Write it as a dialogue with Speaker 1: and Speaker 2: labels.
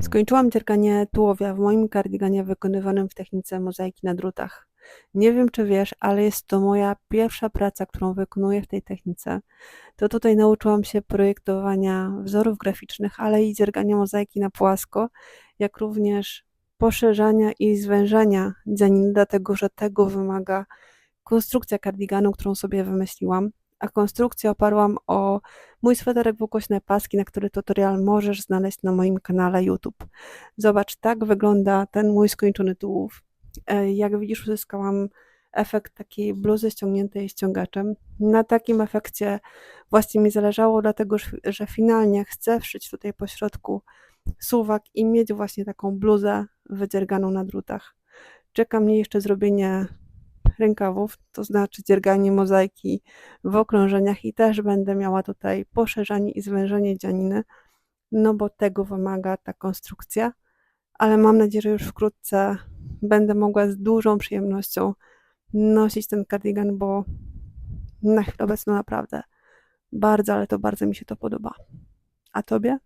Speaker 1: Skończyłam dzierganie tułowia w moim kardiganie wykonywanym w technice mozaiki na drutach. Nie wiem, czy wiesz, ale jest to moja pierwsza praca, którą wykonuję w tej technice. To tutaj nauczyłam się projektowania wzorów graficznych, ale i dziergania mozaiki na płasko, jak również poszerzania i zwężania dzianin, dlatego że tego wymaga konstrukcja kardiganu, którą sobie wymyśliłam. A konstrukcję oparłam o mój sweterek w paski, na który tutorial możesz znaleźć na moim kanale YouTube. Zobacz, tak wygląda ten mój skończony tułów. E, Jak widzisz, uzyskałam efekt takiej bluzy ściągniętej ściągaczem. Na takim efekcie właśnie mi zależało, dlatego że finalnie chcę wszyć tutaj po środku suwak i mieć właśnie taką bluzę wydzierganą na drutach. Czeka mnie jeszcze zrobienie rękawów, to znaczy dzierganie mozaiki w okrążeniach i też będę miała tutaj poszerzanie i zwężenie dzianiny, no bo tego wymaga ta konstrukcja, ale mam nadzieję, że już wkrótce będę mogła z dużą przyjemnością nosić ten kardigan, bo na chwilę obecną naprawdę bardzo, ale to bardzo mi się to podoba. A tobie?